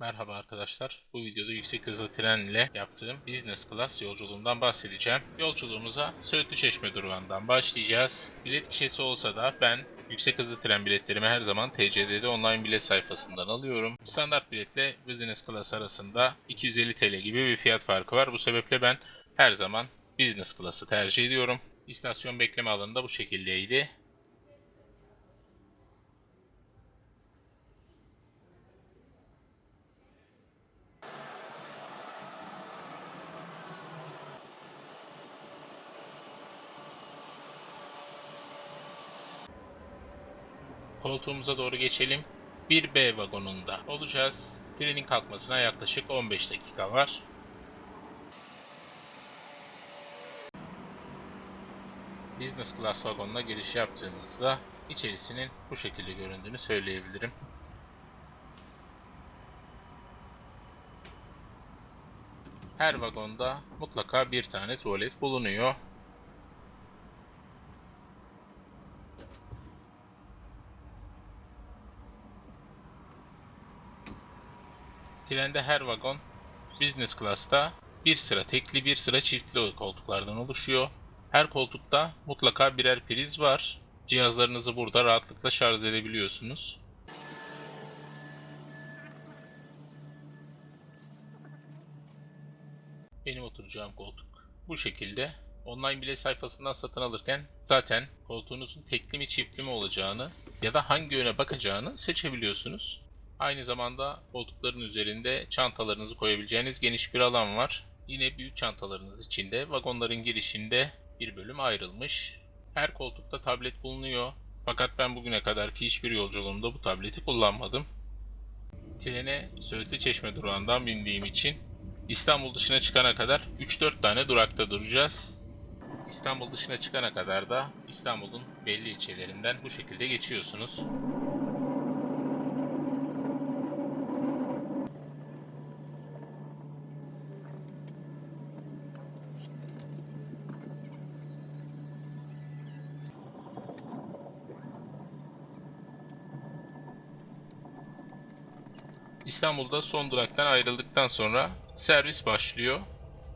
Merhaba arkadaşlar. Bu videoda yüksek hızlı tren ile yaptığım business class yolculuğumdan bahsedeceğim. Yolculuğumuza Söğütlü Çeşme durağından başlayacağız. Bilet kişisi olsa da ben yüksek hızlı tren biletlerimi her zaman TCD'de online bilet sayfasından alıyorum. Standart biletle business class arasında 250 TL gibi bir fiyat farkı var. Bu sebeple ben her zaman business class'ı tercih ediyorum. İstasyon bekleme alanı da bu şekildeydi. Koltuğumuza doğru geçelim. 1B vagonunda olacağız. Trenin kalkmasına yaklaşık 15 dakika var. Business Class vagonuna giriş yaptığımızda içerisinin bu şekilde göründüğünü söyleyebilirim. Her vagonda mutlaka bir tane tuvalet bulunuyor. Trende her vagon business class'ta bir sıra tekli bir sıra çiftli koltuklardan oluşuyor. Her koltukta mutlaka birer priz var. Cihazlarınızı burada rahatlıkla şarj edebiliyorsunuz. Benim oturacağım koltuk bu şekilde. Online bilet sayfasından satın alırken zaten koltuğunuzun tekli mi çiftli mi olacağını ya da hangi yöne bakacağını seçebiliyorsunuz. Aynı zamanda koltukların üzerinde çantalarınızı koyabileceğiniz geniş bir alan var. Yine büyük çantalarınız için de vagonların girişinde bir bölüm ayrılmış. Her koltukta tablet bulunuyor. Fakat ben bugüne kadarki hiçbir yolculuğumda bu tableti kullanmadım. Trene Söğütlü Çeşme durağından bindiğim için İstanbul dışına çıkana kadar 3-4 tane durakta duracağız. İstanbul dışına çıkana kadar da İstanbul'un belli ilçelerinden bu şekilde geçiyorsunuz. İstanbul'da son duraktan ayrıldıktan sonra servis başlıyor.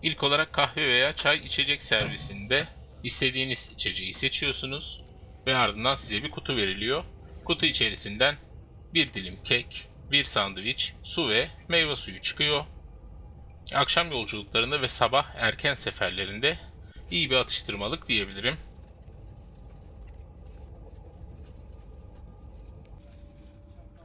İlk olarak kahve veya çay içecek servisinde istediğiniz içeceği seçiyorsunuz ve ardından size bir kutu veriliyor. Kutu içerisinden bir dilim kek, bir sandviç, su ve meyve suyu çıkıyor. Akşam yolculuklarında ve sabah erken seferlerinde iyi bir atıştırmalık diyebilirim.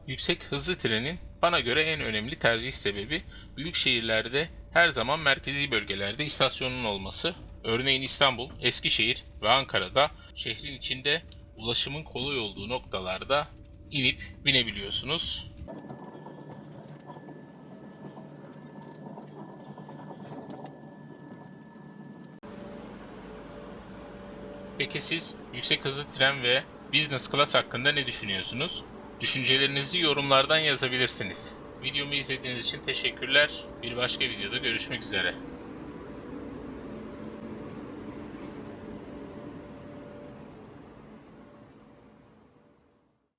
Yüksek hızlı trenin bana göre en önemli tercih sebebi büyük şehirlerde her zaman merkezi bölgelerde istasyonun olması. Örneğin İstanbul, Eskişehir ve Ankara'da şehrin içinde ulaşımın kolay olduğu noktalarda inip binebiliyorsunuz. Peki siz yüksek hızlı tren ve business class hakkında ne düşünüyorsunuz? Düşüncelerinizi yorumlardan yazabilirsiniz. Videomu izlediğiniz için teşekkürler. Bir başka videoda görüşmek üzere.